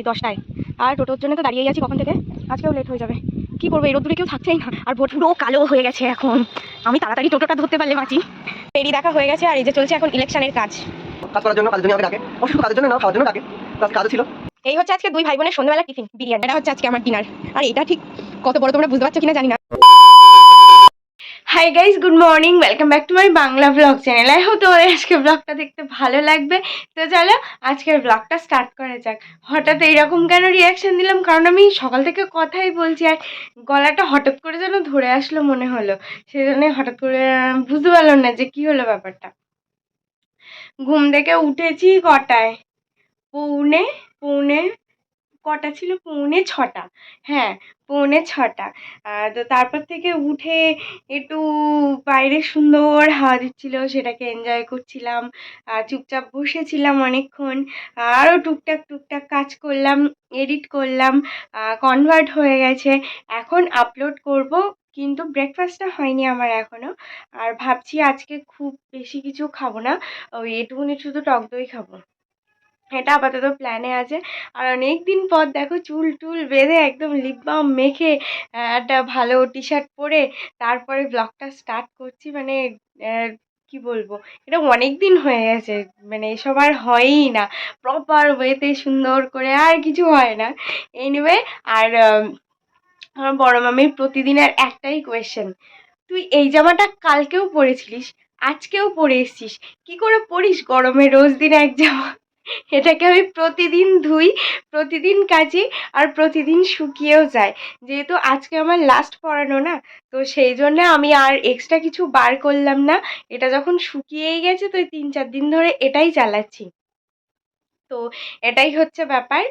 এই দশটায়। আর টোটোর জন্য তো দাঁড়িয়েই আছি কখন থেকে? আজকেও লেট হয়ে যাবে। কি করব এই রোদ্দুরে কেউ থাকছেই না। আর ভোট পুরো কালো হয়ে গেছে এখন। আমি তাড়াতাড়ি টোটোটা ধরতে পারলে বাঁচি। পেরি দেখা হয়ে গেছে আর এই যে চলছে এখন ইলেকশনের কাজ। কাজ করার জন্য কাজের জন্য ডাকে। ও কাজের জন্য না খাওয়ার জন্য ডাকে। কাজও ছিল। এই হচ্ছে আজকে দুই ভাই বোনের সন্ধ্যাবেলা টিফিন বিরিয়ানি। এটা হচ্ছে আজকে আমার ডিনার আর এটা ঠিক কত বড় তোমরা বুঝতে পারছ কিনা জানি না। Hi guys good morning welcome back to my Bangla blog channel I hope তোমাদের আজকে ব্লগটা দেখতে ভালো লাগবে। তো চলো, আজকের ব্লগটা স্টার্ট করা যাক। হঠাৎ এইরকম কেন রিয়াকশান দিলাম? কারণ আমি সকাল থেকে কথাই বলছি আর গলাটা হঠাৎ করে যেন ধরে আসলো মনে হলো। সেই জন্য হঠাৎ করে বুঝতে পারলাম না যে কি হলো ব্যাপারটা। ঘুম থেকে উঠেছি কটায়? পৌনে পৌনে কটা ছিল? পৌনে ছটা। হ্যাঁ পৌনে ছটা। তো তারপর থেকে উঠে একটু বাইরে সুন্দর হাওয়া দিচ্ছিল, সেটাকে এনজয় করছিলাম। চুপচাপ বসেছিলাম অনেকক্ষণ। আরও টুকটাক টুকটাক কাজ করলাম এডিট করলাম কনভার্ট হয়ে গেছে। এখন আপলোড করব, কিন্তু ব্রেকফাস্টটা হয়নি আমার এখনও আর ভাবছি আজকে খুব বেশি কিছু খাব না। ওই এটুকুনি শুধু টক দই খাব। এটা আপাতত প্ল্যানে আছে। আর অনেক দিন পর দেখো চুল টুল বেঁধে একদম লিপ বাম মেখে একটা ভালো টি শার্ট পরে তারপরে ব্লগটা স্টার্ট করছি। মানে কি বলব? এটা অনেক দিন হয়ে গেছে। মানে এসব আর হয়ই না। প্রপার ওয়েতে সুন্দর করে আর কিছু হয় না। এনিওয়ে আর আম, আমার বড় মামির প্রতিদিনের একটাই কোয়েশ্চেন তুই এই জামাটা কালকেও পরেছিলিস আজকেও পরে এসছিস। কী করে পরিস গরমে রোজ দিন এক জামা? এটাকে আমি প্রতিদিন ধুই, প্রতিদিন কাচি আর প্রতিদিন শুকিয়েও যায়। যেহেতু আজকে আমার লাস্ট পরানো না, তো সেই জন্য আমি আর এক্সট্রা কিছু বার করলাম না। এটা যখন শুকিয়েই গেছে, তো তিন চার দিন ধরে এটাই চালাচ্ছি তো এটাই হচ্ছে ব্যাপার।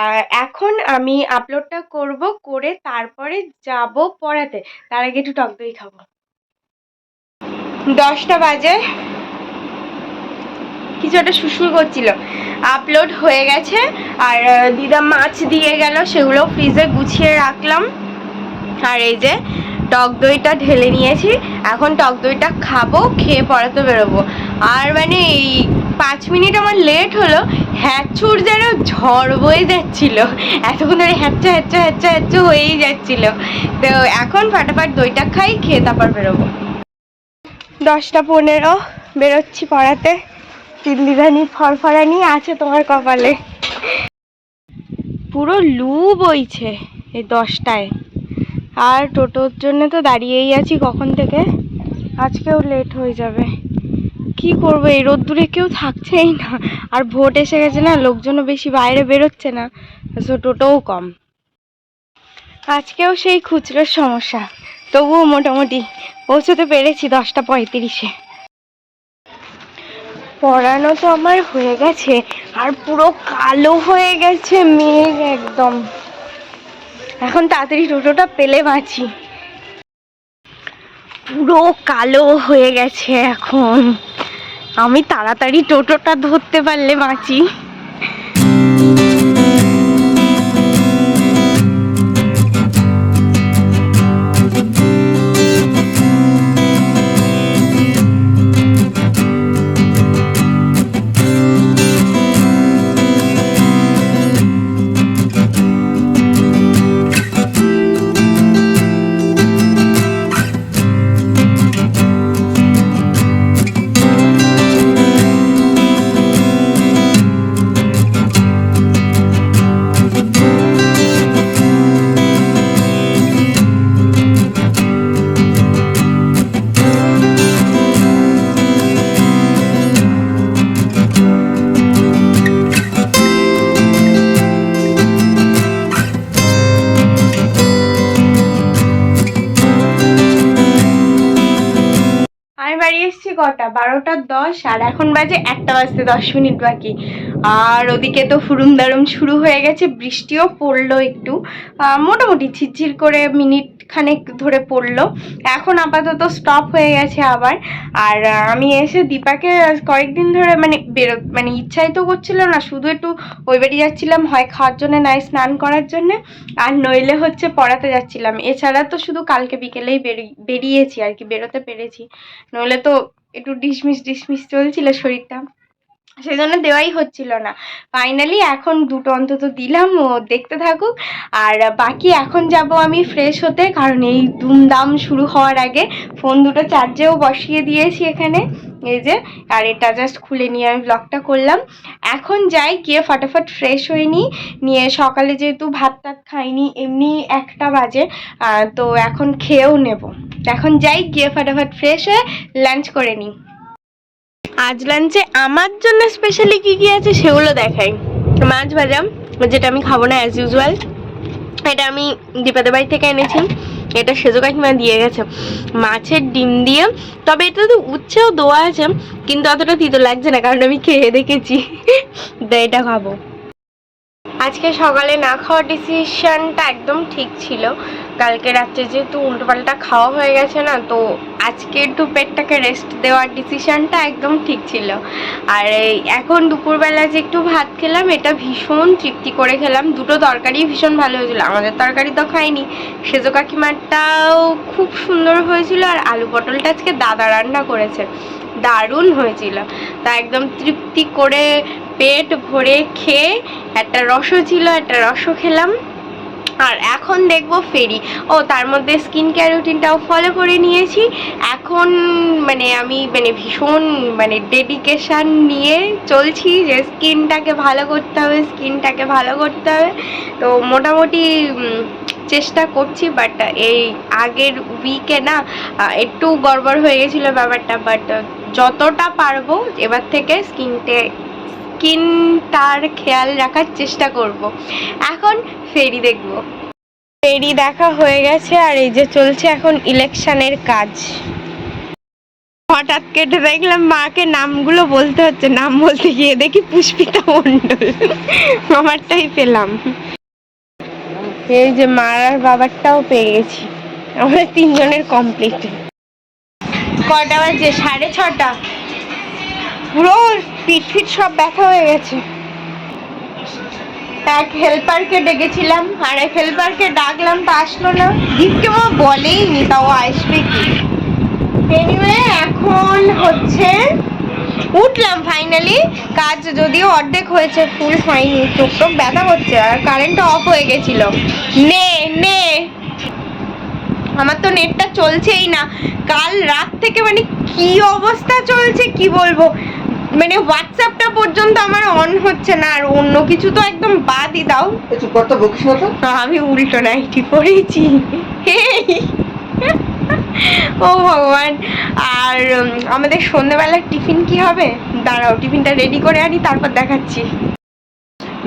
আর এখন আমি আপলোডটা করব করে তারপরে যাব পড়াতে। তার আগে একটু টক দই খাব। দশটা বাজে। কিছু একটা শুশুর করছিল। আপলোড হয়ে গেছে, আর দিদা মাছ দিয়ে গেল, সেগুলো ফ্রিজে গুছিয়ে রাখলাম। আর এই যে, টক দইটা ঢেলে নিয়েছি। এখন টক দইটা খাব, খেয়ে পড়াতে বেরোবো। আর মানে এই পাঁচ মিনিট আমার লেট হলো, হ্যাচুর যেন ঝড় বয়ে যাচ্ছিল। এতক্ষণ ধরে হ্যাচ্চা হ্যাচ্চা হ্যাচ্চা হ্যাচ্চা হয়েই যাচ্ছিল। তো এখন ফাটাফাট দইটা খাই, খেয়ে তারপর বেরোবো। দশটা পনেরো, বেরোচ্ছি পড়াতে। তিন্দিরানি ফরফরানি আছে তোমার কপালে। পুরো লু বইছে এই দশটায়। আর টোটোর জন্য তো দাঁড়িয়েই আছি কখন থেকে? আজকেও লেট হয়ে যাবে। কি করব, এই রোদ্দুরে কেউ থাকছেই না। আর ভোট এসে গেছে না, লোকজনও বেশি বাইরে বেরোচ্ছে না, সো টোটোও কম। আজকেও সেই খুচরোর সমস্যা। তবুও মোটামুটি পৌঁছতে পেরেছি দশটা পঁয়ত্রিশে। পড়ানো তো আমার হয়ে গেছে, আর পুরো কালো হয়ে গেছে মেঘ একদম। এখন তাড়াতাড়ি টোটোটা পেলে বাঁচি। পুরো কালো হয়ে গেছে এখন। আমি তাড়াতাড়ি টোটোটা ধরতে পারলে বাঁচি। বাড়ি এসেছি কটা? বারোটা দশ, আর এখন বাজে একটা বাজতে দশ মিনিট বাকি। আর ওদিকে তো ফুরুম দারুম শুরু হয়ে গেছে, বৃষ্টিও পড়ল একটু। মোটামুটি ঝিরঝির করে মিনিট খানেক ধরে পড়ল। এখন আপাতত স্টপ হয়ে গেছে আবার। আর আমি এসে দীপাকে কয়েকদিন ধরে মানে বেরো মানে ইচ্ছাই তো করছিল না। শুধু একটু ওই বাড়ি যাচ্ছিলাম, হয় খাওয়ার জন্য নাই স্নান করার জন্য। আর নইলে হচ্ছে পড়াতে যাচ্ছিলাম। এছাড়া তো শুধু কালকে বিকেলেই বেরি- বেরিয়েছি আর কি, বেরোতে পেরেছি। নইলে তো একটু ডিসমিস ডিসমিস চলছিল শরীরটা। সেই জন্য দেওয়াই হচ্ছিল না। ফাইনালি এখন দুটো অন্তত দিলাম, ও দেখতে থাকুক। আর বাকি এখন যাব আমি ফ্রেশ হতে, কারণ এই দুমদাম শুরু হওয়ার আগে ফোন দুটো চার্জেও বসিয়ে দিয়েছি এখানে। এই যে, আর এটা জাস্ট খুলে নিয়ে আমি ব্লগটা করলাম। এখন যাই, গিয়ে ফটাফট ফ্রেশ নিই। নিয়ে সকালে যেহেতু ভাত টাত খাইনি, এমনি একটা বাজে তো এখন খেয়েও নেব। এখন যাই, গিয়ে ফটাফট ফ্রেশ হয়ে লাঞ্চ করে নিই। আজ লাঞ্চে আমার জন্য স্পেশালি কি কি আছে সেগুলো দেখাই। মাছ ভাজা যেটা আমি খাব না অ্যাজ ইউজুয়াল এটা আমি দীপাদের বাড়ি থেকে এনেছি। এটা সেজো কাকিমা দিয়ে গেছে। মাছের ডিম দিয়ে, তবে এটা তো উচ্ছেও দেওয়া আছে, কিন্তু অতটা তিতো লাগছে না, কারণ আমি খেয়ে দেখেছি। এটা খাব। আজকে সকালে না খাওয়ার ডিসিশনটা একদম ঠিক ছিল। কালকে রাত্রে যেহেতু উল্টোপাল্টা খাওয়া হয়ে গেছে না, তো আজকে একটু পেটটাকে রেস্ট দেওয়ার ডিসিশনটা একদম ঠিক ছিল। আর এখন দুপুরবেলা যে একটু ভাত খেলাম, এটা ভীষণ তৃপ্তি করে খেলাম। দুটো তরকারি ভীষণ ভালো হয়েছিল। আমাদের তরকারি তো খাইনি। সেজো কাকিমারটাও খুব সুন্দর হয়েছিল আর আলু পটলটা আজকে দাদা রান্না করেছে। দারুণ হয়েছিল। তা একদম তৃপ্তি করে পেট ভরে খেয়ে একটা রসও ছিল, একটা রসও খেলাম। আর এখন দেখব ফেরি। ও, তার মধ্যে স্কিন কেয়ার রুটিনটাও ফলো করে নিয়েছি। এখন মানে আমি মানে ভীষণ মানে ডেডিকেশান নিয়ে চলছি যে স্কিনটাকে ভালো করতে হবে, স্কিনটাকে ভালো করতে হবে। তো মোটামুটি চেষ্টা করছি বাট এই আগের উইকে না একটু গড়বড় হয়ে গেছিল ব্যাপারটা বাট যতটা পারব এবার থেকে স্কিনটে স্কিনটার খেয়াল রাখার চেষ্টা করব। এখন ফেরি দেখব। ফেরি দেখা হয়ে গেছে আর এই যে চলছে এখন ইলেকশনের কাজ। হঠাৎ কেটে দেখলাম মাকে নামগুলো বলতে হচ্ছে। নাম বলতে গিয়ে দেখি পুষ্পিতা মণ্ডল। আমারটাই পেলাম। এই যে মার আর বাবারটাও পেয়ে গেছি। আমাদের তিনজনের কমপ্লিট কটা বাজে? সাড়ে ছটা। পুরো পিঠ ফিট সব ব্যথা হয়ে গেছে। এক হেল্পারকে ডেকেছিলাম, আর এক হেল্পারকে ডাকলাম, তা আসলো না। দীপকে মা বলেই নি তাও আসবে কি? এখন হচ্ছে উঠলাম ফাইনালি কাজ যদিও অর্ধেক হয়েছে ফুল হয়নি চোখ টোক ব্যথা করছে, আর কারেন্টটা অফ হয়ে গেছিল। নে নে। আমার তো নেটটা চলছেই না। কাল রাত থেকে মানে কি অবস্থা চলছে, কি বলব? মানে হোয়াটসঅ্যাপটা পর্যন্ত আমার অন হচ্ছে না আর অন্য কিছু তো একদম বাদই দাও। এই চুপ কর তো বকিস না তো। আমি উল্টো নাইটি পরেছি। এই। ও ভগবান। আর আমাদের সন্ধ্যেবেলার টিফিন কি হবে? দাঁড়াও টিফিনটা রেডি করে আনি তারপর দেখাচ্ছি।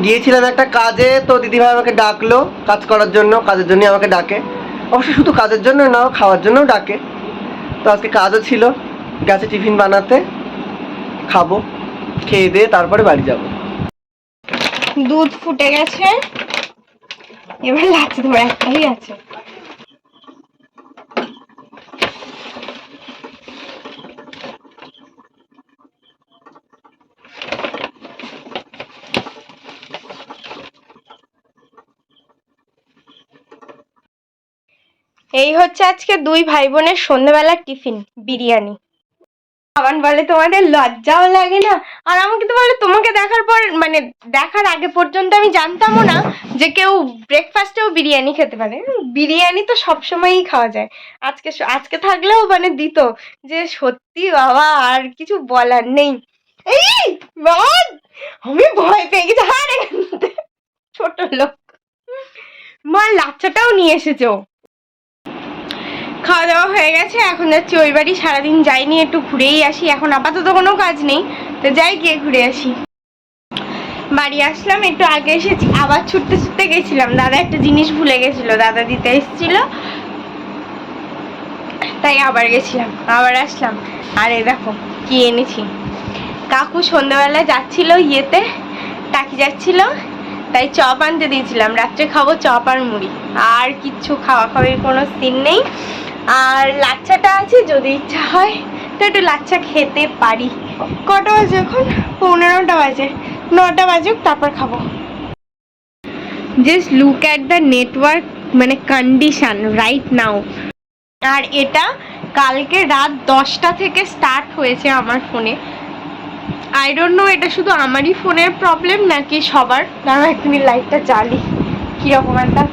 গিয়েছিলাম একটা কাজে তো দিদিভাই আমাকে ডাকলো কাজ করার জন্য কাজের জন্য আমাকে ডাকে। অবশ্য শুধু কাজের জন্য না খাওয়ার জন্যও ডাকে। তো আজকে কাজও ছিল গেছে টিফিন বানাতে। খাব, খেয়ে দিয়ে তারপরে বাড়ি যাব। দুধ ফুটে গেছে। এবার লাগছে তোমার একটাই আছে। এই হচ্ছে আজকে দুই ভাই বোনের সন্ধ্যেবেলার টিফিন, বিরিয়ানি। আমার বলে তোমাদের লজ্জাও লাগে না? আর আমাকে তো বলে তোমাকে দেখার পর মানে দেখার আগে পর্যন্ত আমি জানতামও না যে কেউ ব্রেকফাস্টেও বিরিয়ানি খেতে পারে। বিরিয়ানি তো সবসময়ই খাওয়া যায়। আজকে আজকে থাকলেও মানে দিত যে সত্যি বাবা, আর কিছু বলার নেই। এই আমি ভয় পেয়ে গেছি। হার। ছোট লোক। মা লাচ্চাটাও নিয়ে এসেছ। খাওয়া দাওয়া হয়ে গেছে, এখন যাচ্ছি ওই বাড়ি, সারাদিন যাইনি, একটু ঘুরেই আসি, এখন আপাতত কোনো কাজ নেই, তো যাই গিয়ে ঘুরে আসি। বাড়ি আসলাম, একটু আগে এসেছি, আবার ছুটতে ছুটতে গেছিলাম, দাদা একটা জিনিস ভুলে গেছিল, দাদা দিতে এসেছিল, তাই আবার গেছিলাম, আবার আসলাম, আর এই দেখো, কি এনেছি। কাকু সন্ধ্যাবেলা যাচ্ছিল ইয়েতে, টাকি যাচ্ছিল, তাই চপ আনতে দিয়েছিলাম, রাত্রে খাব চপ আর মুড়ি, আর কিচ্ছু খাওয়া খাওয়ির কোনো সিন নেই। আর লাচ্চাটা আছে, যদি ইচ্ছা হয়, তো একটু লাচ্চা খেতে পারি। কটা বাজে এখন? পনেরোটা বাজে। নটা বাজুক, তারপর খাব। Just look at the network মানে কন্ডিশন রাইট নাও আর এটা কালকে রাত দশটা থেকে স্টার্ট হয়েছে আমার ফোনে। আই ডোন্ট নো এটা শুধু আমারই ফোনের প্রবলেম নাকি সবার? দাঁড়া এক মিনিট লাইটটা জ্বালি। কীরকম একটা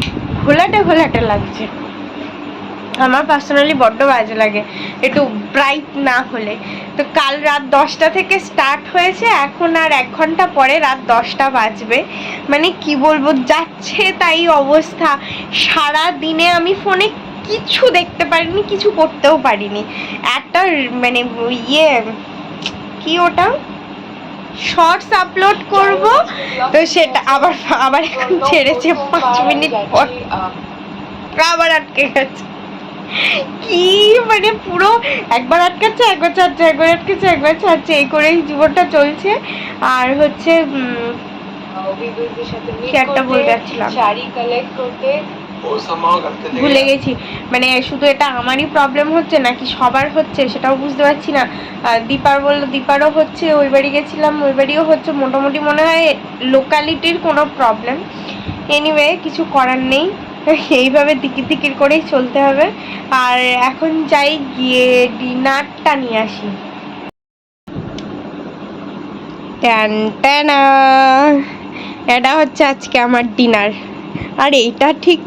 ঘোলাটে ঘোলাটে লাগছে। আমার পার্সোনালি বড্ড বাজে লাগে একটু ব্রাইট না হলে। তো কাল রাত দশটা থেকে স্টার্ট হয়েছে এখন আর এক ঘণ্টা পরে রাত দশটা বাজবে। মানে কি বলব যাচ্ছে তাই অবস্থা। সারা দিনে আমি ফোনে কিছু দেখতে পারিনি কিছু করতেও পারিনি। একটা মানে ইয়ে কি ওটা? শর্টস আপলোড করব তো সেটা আবার আবার এখন ছেড়েছে পাঁচ মিনিট পর। আবার আটকে গেছে। কি? মানে পুরো একবার আটকাচ্ছে একবার ছাড়ছে একবার আটকাচ্ছে একবার ছাড়ছে এই করেই জীবনটা চলছে। আর হচ্ছে একটা করতে, যাচ্ছিলাম। শাড়ি কালেক্ট করতে ভুলে গেছি। মানে শুধু এটা আমারই প্রবলেম হচ্ছে নাকি সবার হচ্ছে সেটাও বুঝতে পারছি না। দীপার বলল দীপারও হচ্ছে ওই বাড়ি গেছিলাম ওই বাড়িও হচ্ছে মোটামুটি মনে হয় লোকালিটির কোনো প্রবলেম এনিওয়ে কিছু করার নেই। এইভাবে দিকির দিকির করেই চলতে হবে। আর এখন যাই গিয়ে ডিনারটা নিয়ে আসি। ট্যান, ট্যানা। এটা হচ্ছে আজকে আমার ডিনার। আর এইটা ঠিক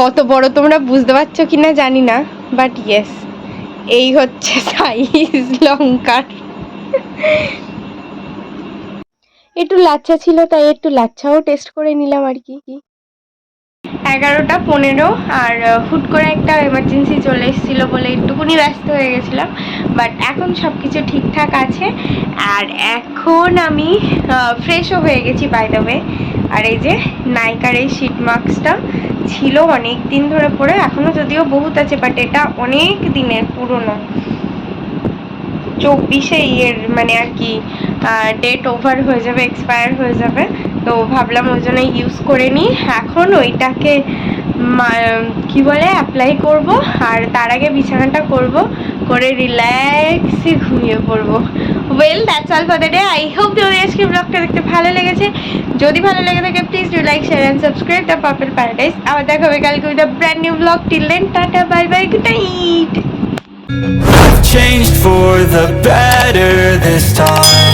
কত বড় তোমরা বুঝতে পারছ কি না জানি না বাট ইয়েস এই হচ্ছে সাইজ লঙ্কার। একটু লাচ্ছা ছিল, তাই একটু লাচ্ছাও টেস্ট করে নিলাম আর কি এগারোটা পনেরো, আর হুট করে একটা এমার্জেন্সি চলে এসেছিল বলে একটুকুনি ব্যস্ত হয়ে গেছিলাম বাট এখন সব কিছু ঠিকঠাক আছে, আর এখন আমি ফ্রেশও হয়ে গেছি বাই দ্য আর এই যে নাইকার এই শিট মাস্কটা ছিল অনেক দিন ধরে পরে এখনও যদিও বহুত আছে বাট এটা অনেক দিনের পুরনো। চব্বিশে ইয়ের মানে আর কি ডেট ওভার হয়ে যাবে এক্সপায়ার হয়ে যাবে তো ভাবলাম ওই জন্য ইউজ করে নিই। এখন ওইটাকে কি বলে অ্যাপ্লাই করব। আর তার আগে বিছানাটা করব, করে রিল্যাক্সে ঘুমিয়ে পড়ব। Well that's all for the day I hope তোমাদের আজকে ব্লগটা দেখতে ভালো লেগেছে। যদি ভালো লেগে থাকে please do like share and subscribe the purple paradise আবার দেখা হবে কালকে with brand new blog till then tata bye bye good night I've changed for the better this time.